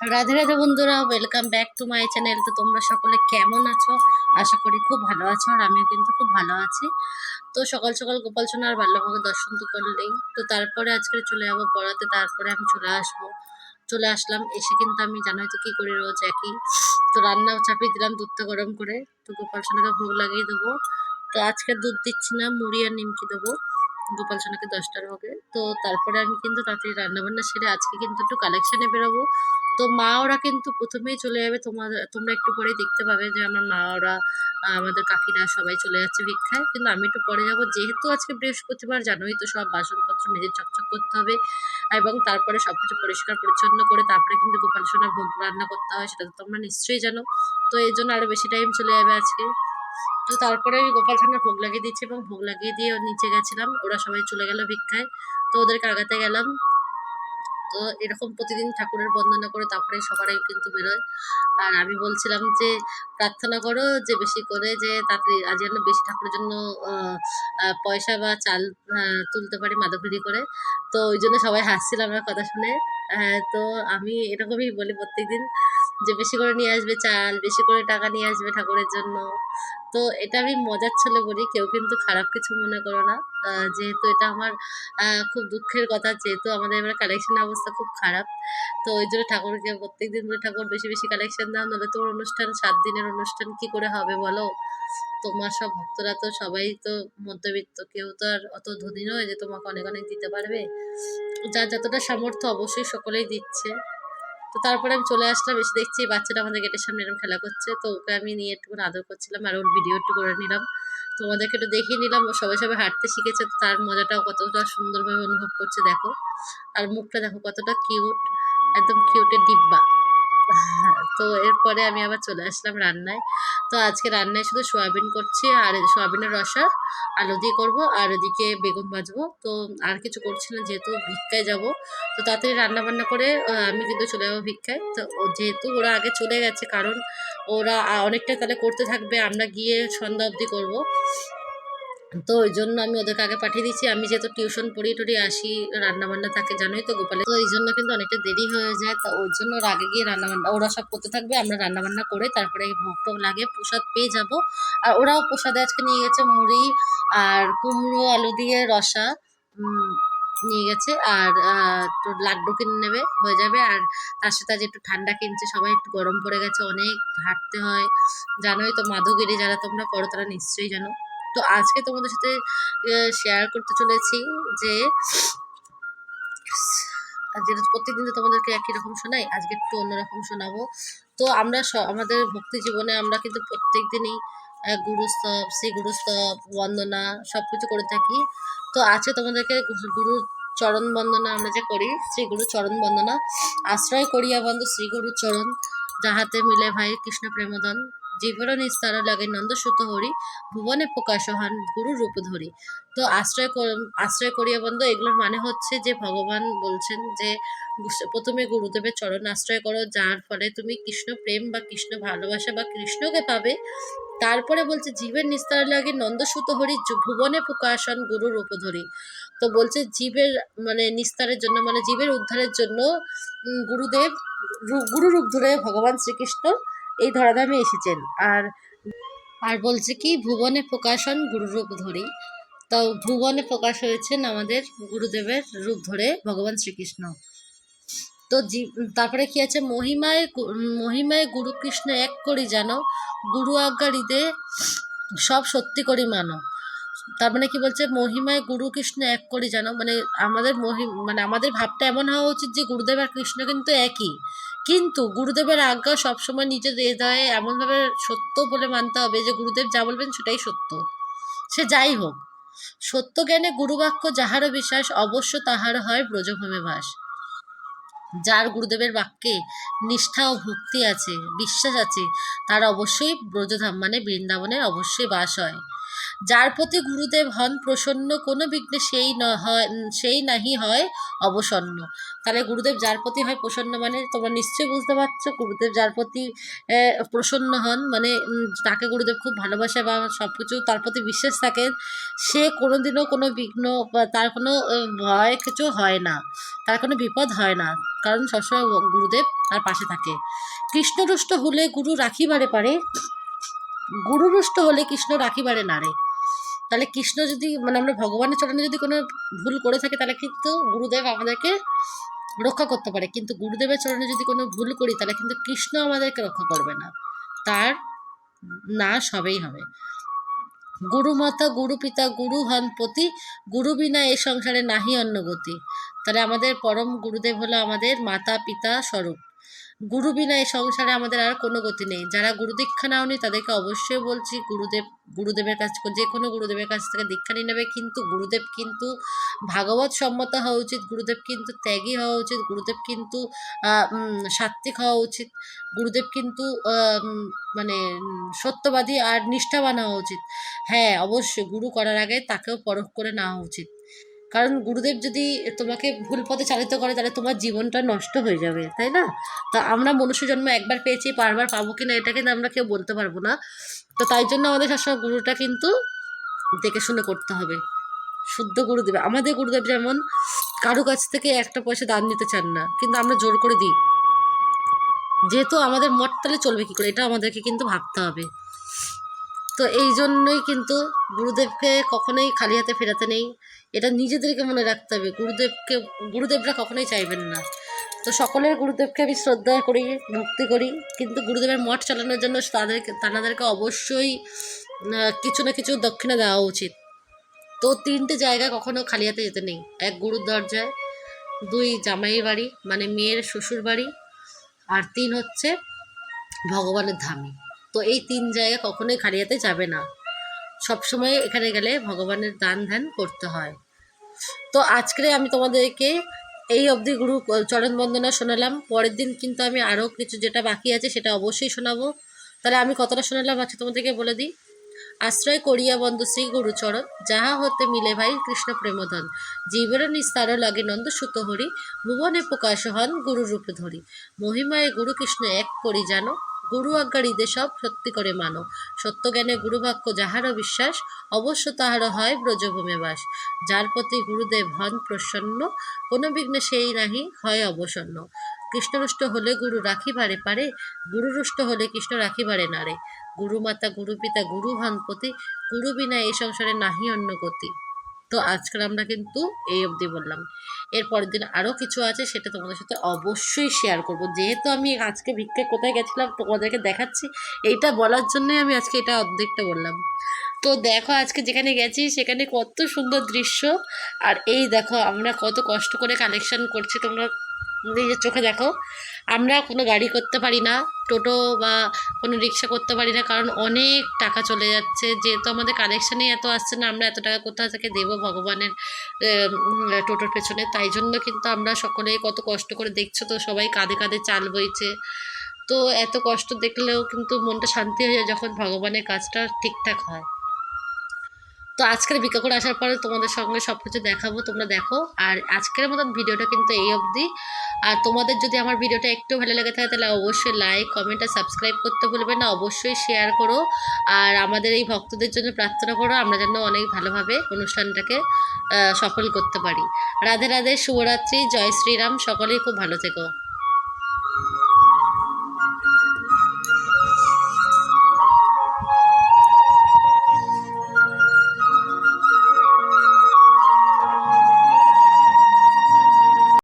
রাধে রাধে বন্ধুরা welcome back to my channel তো তোমরা সকলে কেমন আছো? আশা করি খুব ভালো আছো আর আমিও কিন্তু খুব ভালো আছি। তো সকাল সকাল গোপাল সোনা আর বাল্যভাগে দর্শন তো করলেই। তো তারপরে আজকে চলে যাব পড়াতে, তারপরে আমি চলে আসব। চলে আসলাম, এসে কিন্তু আমি জানোই তো কী করি রোজ একই। তো রান্নাও চাপিয়ে দিলাম, দুধটা গরম করে। তো গোপাল সোনাকে ভোগ লাগিয়ে দেবো। তো আজকে দুধ দিচ্ছি না, মুড়ি আর নিমকি দেবো। গোপাল সোনাকে দশটার ভোগে। তো তারপরে আমি কিন্তু তাড়াতাড়ি রান্নাবান্না সেরে আজকে কিন্তু একটু কালেকশানে বেরোবো। তো মা ওরা কিন্তু প্রথমেই চলে যাবে। তোমাদের তোমরা একটু পরেই দেখতে পাবে যে আমার মা ওরা আমাদের কাকিরা সবাই চলে যাচ্ছে ভিক্ষায়। কিন্তু আমি একটু পরে যাব। যেহেতু আজকে বৃহস্পতিবার, জানোই তো সব বাসনপত্র মেজে চকচক করতে হবে। এবং তারপরে সব কিছু পরিষ্কার পরিচ্ছন্ন করে তারপরে কিন্তু গোপাল সোনার ভোগ রান্না করতে হয়, সেটা তো তোমরা নিশ্চয়ই জানো। তো এই জন্য আরও বেশি টাইম চলে যাবে আজকে। তো তারপরে আমি গোপাল সোনার ভোগ লাগিয়ে দিচ্ছি এবং ভোগ লাগিয়ে দিয়ে নিচে গেছিলাম। ওরা সবাই চলে গেল ভিক্ষায়। তো ওদেরকে আগাতে গেলাম। তো এরকম প্রতিদিন ঠাকুরের বন্দনা করে তারপরে সবারই কিন্তু বেরোয়। আর আমি বলছিলাম যে প্রার্থনা করো যে বেশি করে যে তাড়াতাড়ি আজ যেন বেশি ঠাকুরের জন্য পয়সা বা চাল তুলতে পারি মাদকগিরি করে। তো ওই জন্য সবাই হাসছিল আমার কথা শুনে। আহ, তো আমি এরকমই বলি প্রত্যেকদিন। যে বেশি করে নিয়ে আসবে চাল, বেশি করে টাকা নিয়ে আসবে ঠাকুরের জন্য। তো এটা আমি মজার ছলে বলি, কেউ কিন্তু খারাপ কিছু মনে করো না। যেহেতু এটা আমার খুব দুঃখের কথা, যেহেতু আমাদের এবার কালেকশন অবস্থা খুব খারাপ। তো ওই জন্য ঠাকুরকে প্রত্যেক দিন বলে ঠাকুর বেশি বেশি কালেকশন দাও, নাহলে তোমার অনুষ্ঠান সাত দিনের অনুষ্ঠান কি করে হবে বলো? তোমার সব ভক্তরা তো সবাই তো মধ্যবিত্ত, কেউ তো আর অত ধনী নয় যে তোমাকে অনেক অনেক দিতে পারবে। যার যতটা সামর্থ্য অবশ্যই সকলেই দিচ্ছে। তো তারপরে আমি চলে আসলাম, এসে দেখছি বাচ্চাটা আমাদের গেটের সামনে এরকম খেলা করছে। তো ওকে আমি নিয়ে একটু আদর করছিলাম আর ওর ভিডিও একটু করে নিলাম। তোমাদেরকে একটু দেখিয়ে নিলাম, ও সবাই সবাই হাঁটতে শিখেছে। তো তার মজাটাও কতটা সুন্দরভাবে অনুভব করছে, দেখো। আর মুখটা দেখো কতটা কিউট একদম কিউটের ডিব্বা। তো এরপরে আমি আবার চলে আসলাম রান্নায়। তো আজকে রান্নায় শুধু সোয়াবিন করছি আর সোয়াবিনের রসা, আলু দিয়ে করব আর ওদিকে বেগুন ভাজবো। তো আর কিছু করছি না, যেহেতু ভিক্ষায় যাব, তো তাড়াতাড়ি রান্না বান্না করে আমি কিন্তু চলে যাব ভিক্ষায়। তো যেহেতু ওরা আগে চলে গেছে, কারণ ওরা অনেকটা তাহলে করতে থাকবে, আমরা গিয়ে সন্ধ্যা অবধি করব। তো ওই জন্য আমি ওদেরকে আগে পাঠিয়ে দিচ্ছি আমি যেহেতু টিউশন পড়ি টড়ি আসি, রান্নাবান্না থাকে, জানোই তো গোপালে তো এই জন্য কিন্তু অনেকটা দেরি হয়ে যায়। তো ওর জন্য ওর আগে গিয়ে রান্নাবান্না, ওরা সব করতে থাকবে, আমরা রান্নাবান্না করে তারপরে ভোগ টোগ লাগে প্রসাদ পেয়ে যাব। আর ওরাও প্রসাদে আজকে নিয়ে গেছে মুড়ি আর কুমড়ো, আলু দিয়ে রসা নিয়ে গেছে। আর একটু লাড্ডু কিনে নেবে, হয়ে যাবে। আর তার সাথে আজ একটু ঠান্ডা কিনছে, সবাই একটু গরম পড়ে গেছে, অনেক হাঁটতে হয়। জানোই তো, মাধুগিরি যারা তোমরা করো, তারা নিশ্চয়ই জানো। তো আজকে তোমাদের সাথে শেয়ার করতে চলেছি যে, যেটা প্রত্যেকদিন তোমাদেরকে একই রকম শোনাই, আজকে একটু অন্যরকম শোনাবো। তো আমরা আমাদের ভক্তি জীবনে আমরা কিন্তু প্রত্যেক দিনই গুরুস্তব, শ্রী গুরুস্তব, বন্দনা সব কিছু করে থাকি। তো আজকে তোমাদেরকে গুরু চরণ বন্দনা আমরা যে করি, শ্রী গুরু চরণ বন্দনা, আশ্রয় করিয়া বন্ধু শ্রী গুরু চরণ, যাহাতে মিলে ভাই কৃষ্ণ প্রেমদন। জীবন নিস্তার লাগে নন্দসুত হরি, ভুবনে প্রকাশ হন গুরু রূপ ধরি। তো আশ্রয় আশ্রয় করিয়া বন্ধু, এগুলোর মানে হচ্ছে যে ভগবান বলছেন যে প্রথমে গুরুদেবের চরণ আশ্রয় করো, যার ফলে তুমি কৃষ্ণ প্রেম বা কৃষ্ণ ভালোবাসা বা কৃষ্ণকে পাবে। তারপরে বলছে, জীবের নিস্তার লাগে নন্দসুত হরি ভুবনে প্রকাশন গুরু রূপ ধরি। তো বলছে, জীবের মানে নিস্তারের জন্য মানে জীবের উদ্ধারের জন্য গুরুদেব রূ- গুরু রূপ ধরে ভগবান শ্রীকৃষ্ণ এই ধরাধামে এসেছেন। আর আর বলছে কি, ভুবনে প্রকাশন গুরুরূপ ধরি। তো ভুবনে প্রকাশ হয়েছেন আমাদের গুরুদেবের রূপ ধরে ভগবান শ্রীকৃষ্ণ। তো তারপরে কি আছে? মহিমায় মহিমায় গুরু কৃষ্ণ এক করি জানো গুরু আজ্ঞা হৃদে সব সত্যি করি মানো। তার মানে কি বলছে? মহিমায় গুরু কৃষ্ণ এক করি জানো মানে আমাদের মহি মানে আমাদের ভাবটা এমন হওয়া উচিত যে গুরুদেব আর কৃষ্ণ কিন্তু একই। কিন্তু গুরুদেবের আজ্ঞা সবসময় নিজের হৃদয়ে এমনভাবে সত্য বলে মানতে হবে যে গুরুদেব যা বলবেন সেটাই সত্য। সে যাই হোক সত্য জ্ঞানে গুরুবাক্য যাহারও বিশ্বাস, অবশ্য তাহার হয় ব্রজভূমে বাস। যার গুরুদেবের বাক্যে নিষ্ঠা ও ভক্তি আছে, বিশ্বাস আছে, তার অবশ্যই ব্রজধাম মানে বৃন্দাবনে অবশ্যই বাস হয়। যার প্রতি গুরুদেব হন, প্রসন্ন কোনো বিঘ্নে সেই ন হয় সেই নাহি হয় অবসন্ন। তাহলে গুরুদেব যার প্রতি হয় প্রসন্ন মানে তোমরা নিশ্চয়ই বুঝতে পারছ, গুরুদেব যার প্রতি প্রসন্ন হন মানে তাকে গুরুদেব খুব ভালোবাসে বা সব কিছু তার প্রতি বিশ্বাস থাকে সে কোনোদিনও কোনো বিঘ্ন তার কোনো ভয় কিছু হয় না, তার কোনো বিপদ হয় না, কারণ সবসময় গুরুদেব তার পাশে থাকে। কৃষ্ণরুষ্ট হলে গুরু রাখিবারে পারে, গুরুরুষ্ট হলে কৃষ্ণ রাখিবারে নারে। তাহলে কৃষ্ণ যদি মানে আমরা ভগবানের চরণে যদি কোনো ভুল করে থাকি, তাহলে কিন্তু গুরুদেব আমাদেরকে রক্ষা করতে পারে। কিন্তু গুরুদেবের চরণে যদি কোনো ভুল করি, তাহলে কিন্তু কৃষ্ণ আমাদেরকে রক্ষা করবে না। তার নাশ হবেই হবে। গুরু মাতা গুরু পিতা গুরু হন পতি গুরু বিনা এই সংসারে নাহি অন্য গতি তাহলে আমাদের পরম গুরুদেব হলো আমাদের মাতা পিতা স্বরূপ। গুরু বিনা এই সংসারে আমাদের আর কোনো গতি নেই। যারা গুরু দীক্ষা নাওনি, তাদেরকে অবশ্যই বলছি, গুরুদেব, গুরুদেবের কাছ যে কোনো গুরুদেবের কাছ থেকে দীক্ষা নিয়ে নেবে। কিন্তু গুরুদেব কিন্তু ভাগবত সম্মত হওয়া উচিত, গুরুদেব কিন্তু ত্যাগী হওয়া উচিত, গুরুদেব কিন্তু সাত্ত্বিক হওয়া উচিত, গুরুদেব কিন্তু মানে সত্যবাদী আর নিষ্ঠাবান হওয়া উচিত। হ্যাঁ অবশ্যই গুরু করার আগে তাকেও পরখ করে নেওয়া উচিত। কারণ গুরুদেব যদি তোমাকে ভুল পথে চালিত করে, তাহলে তোমার জীবনটা নষ্ট হয়ে যাবে, তাই না? তো আমরা মনুষ্য জন্ম একবার পেয়েছি, বারবার পাবো কিনা এটা কিন্তু আমরা কেউ বলতে পারব না। তো তাই জন্য আমাদের সবসময় গুরুটা কিন্তু দেখে শুনে করতে হবে। শুদ্ধ গুরুদেব, আমাদের গুরুদেব যেমন কারও কাছ থেকে একটা পয়সা দান নিতে চান না, কিন্তু আমরা জোর করে দিই। যেহেতু আমাদের মত তাহলে চলবে কী করে, এটা আমাদেরকে কিন্তু ভাবতে হবে। তো এই জন্যই কিন্তু গুরুদেবকে কখনোই খালি হাতে ফেরাতে নেই। এটা নিজেদেরকে মনে রাখতে হবে। গুরুদেবকে, গুরুদেবরা কখনোই চাইবেন না। তো সকলের গুরুদেবকে আমি শ্রদ্ধা করি, ভক্তি করি। কিন্তু গুরুদেবের মঠ চালানোর জন্য তাদেরকে তাদেরকে অবশ্যই কিছু না কিছু দক্ষিণা দেওয়া উচিত। তো তিনটে জায়গা কখনো খালি হাতে যেতে নেই। এক গুরুর দরজায়, দুই জামাই বাড়ি মানে মেয়ের শ্বশুর বাড়ি আর তিন হচ্ছে ভগবানের ধামে। তো এই তিন জায়গা কখনোই খালি হাতে যাবে না। সবসময় এখানে গেলে ভগবানের দান ধ্যান করতে হয়। তো আজকে আমি তোমাদেরকে এই অবধি গুরু চরণ বন্দনা শোনালাম। পরের দিন কিন্তু আমি আরও কিছু যেটা বাকি আছে সেটা অবশ্যই শোনাবো। তাহলে আমি কতটা শোনালাম আজকে তোমাদেরকে বলে দিই। আশ্রয় করিয়া বন্ধ শ্রী গুরুচরণ যাহা হতে মিলে ভাই কৃষ্ণ প্রেমধন। জীবের নিস্তার লাগে নন্দ সুত হরি, ভুবনে প্রকাশ হন গুরু রূপে ধরি। মহিমায় গুরু কৃষ্ণ এক করি জানো গুরু আজ্ঞারিদে সব সত্যি করে মানো। সত্য জ্ঞানে গুরুবাক্য যাহারও বিশ্বাস, অবশ্য তাহারও হয় ব্রজভূমে বাস। যার প্রতি গুরুদেব হন প্রসন্ন, কোনো বিঘ্নে সেই নাহি হয় অবসন্ন। কৃষ্ণরুষ্ট হলে গুরু রাখিবারে পারে, গুরুরুষ্ট হলে কৃষ্ণ রাখিবারে নারে। গুরু মাতা গুরু পিতা গুরু হন পতি, গুরু বিনা এই সংসারে নাহি অন্য গতি। তো আজকাল আমরা কিন্তু এই অবধি বললাম। এর পরের দিন আরও কিছু আছে সেটা তোমাদের সাথে অবশ্যই শেয়ার করব। যেহেতু আমি আজকে ভিক্ষে কোথায় গেছিলাম তোমাদেরকে দেখাচ্ছি, এইটা বলার জন্যই আমি আজকে এটা অর্ধেকটা বললাম। তো দেখো আজকে যেখানে গেছি সেখানে কত সুন্দর দৃশ্য, আর এই দেখো আমরা কত কষ্ট করে কালেকশন করছি তোমরা নিজের চোখে দেখো, আমরা কোনো গাড়ি করতে পারি না, টোটো বা কোনো রিক্সা করতে পারি না, কারণ অনেক টাকা চলে যাচ্ছে। যেহেতু আমাদের কালেকশানেই এত আসছে না, আমরা এত টাকা কোথাও থেকে দেবো ভগবানের টোটোর পেছনে? তাই জন্য কিন্তু আমরা সকলেই কত কষ্ট করে দেখছ তো, সবাই কাঁধে কাঁধে চাল বইছে। তো এত কষ্ট দেখলেও কিন্তু মনটা শান্তি হয়ে যায় যখন ভগবানের কাজটা ঠিকঠাক হয়। তো আজকের ভিক্ষা করে আসার পরে তোমাদের সঙ্গে সব কিছু দেখাবো, তোমরা দেখো। আর আজকের মতন ভিডিওটা কিন্তু এই অবধি। আর তোমাদের যদি আমার ভিডিওটা একটু ভালো লেগে থাকে, তাহলে অবশ্যই লাইক কমেন্ট আর সাবস্ক্রাইব করতে ভুলবে না, অবশ্যই শেয়ার করো। আর আমাদের এই ভক্তদের জন্য প্রার্থনা করো, আমরা যেন অনেক ভালোভাবে অনুষ্ঠানটাকে সফল করতে পারি। রাধে রাধে, শুভরাত্রি, জয় শ্রীরাম, সকলেই খুব ভালো থেকো।